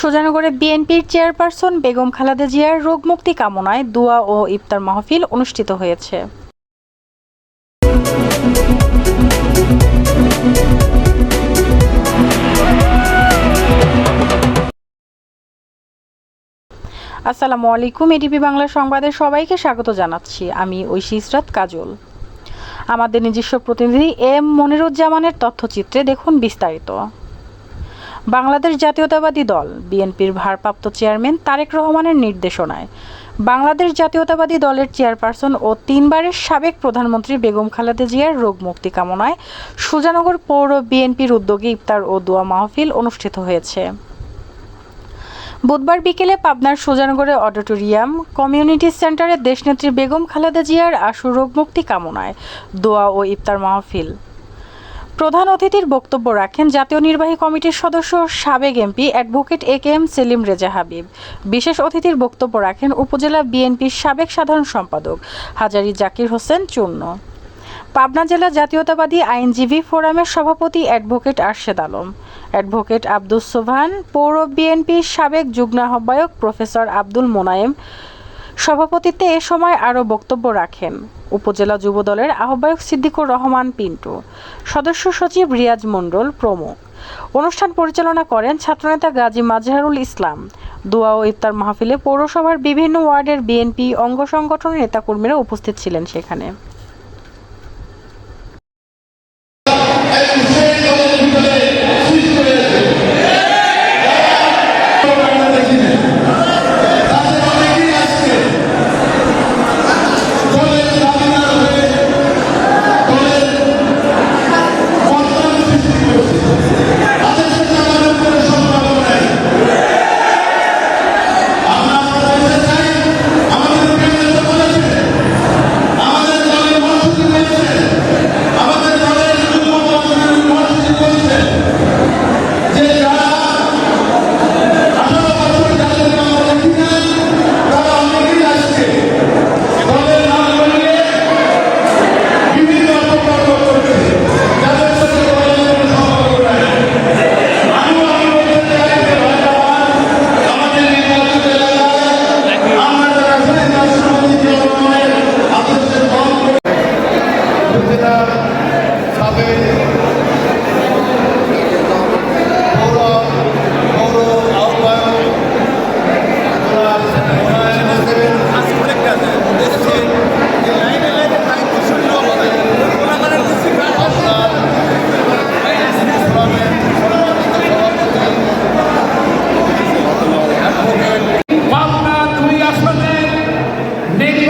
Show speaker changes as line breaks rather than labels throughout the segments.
সুজানগরে বিএনপির চেয়ারপারসন বেগম খালেদা জিয়ার রোগমুক্তি কামনায় দোয়া ও ইফতার মাহফিল অনুষ্ঠিত হয়েছে। আসসালামু আলাইকুম এটিপি বাংলা সংবাদে সবাইকে স্বাগত জানাচ্ছি। আমি ঐশী ইসরাত কাজল। আমাদের নিজস্ব প্রতিনিধি এম মনিরুজ্জামানের তথ্যচিত্রে দেখুন বিস্তারিত। বাংলাদেশ জাতীয়তাবাদী দল, বিএনপির ভারপ্রাপ্ত চেয়ারম্যান তারেক রহমানের নির্দেশনায়। বাংলাদেশ জাতীয়তাবাদী দলের চেয়ারপারসন ও তিনবারের সাবেক প্রধানমন্ত্রী বেগম খালেদা জিয়ার রোগ মুক্তি কামনায় সুজানগর পৌর বিএনপির উদ্যোগে ইফতার ও দোয়া মাহফিল অনুষ্ঠিত হয়েছে। বুধবার বিকেলে পাবনার সুজানগরে অডিটোরিয়াম কমিউনিটি সেন্টারে দেশনেত্রী বেগম খালেদা জিয়ার আশু রোগমুক্তি কামনায় দোয়া ও ইফতার মাহফিল প্রধান অতিথির বক্তব্য রাখেন জাতীয় নির্বাহী কমিটির সদস্য সাবেক MP advocate A K M Selim Reza Habib. বিশেষ অতিথির বক্তব্য রাখেন উপজেলা বিএনপির সাবেক সাধারণ সম্পাদক হাজারি জাকির হোসেন চূর্ণ। পাবনা জেলা জাতীয়তাবাদী আইনজীবী ফোরামের সভাপতি অ্যাডভোকেট আরশেদ আলম। অ্যাডভোকেট আব্দুস সোভান, পৌর বিএনপির সাবেক যুগ্ম আহ্বায়ক প্রফেসর আব্দুল মোনায়েম সভাপতিত্বে এ সময় আরও বক্তব্য রাখেন উপজেলা যুবদলের আহ্বায়ক সিদ্দিকুর রহমান পিন্টু, সদস্য সচিব রিয়াজ মণ্ডল প্রমুখ। অনুষ্ঠান পরিচালনা করেন ছাত্রনেতা গাজী মাজহারুল ইসলাম। দোয়া ও ইফতার মাহফিলে পৌরসভার বিভিন্ন ওয়ার্ডের বিএনপি অঙ্গ সংগঠনের নেতাকর্মীরা উপস্থিত ছিলেন সেখানে।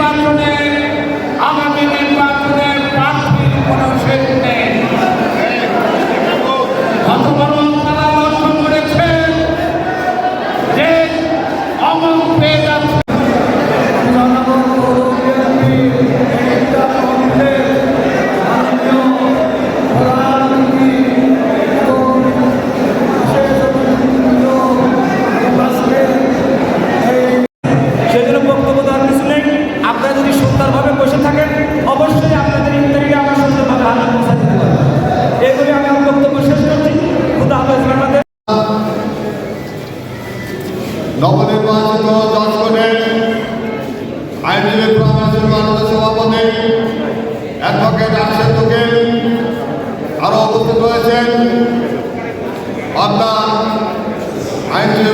নির্বাচনে
নবনির্বাচিত দর্শনের আইনজীবী প্রফেসর মাননীয় সভাপতি অ্যাডভোকেট আশিস তোকেল আরও উপস্থিত রয়েছেন পাবনা আইনজীবী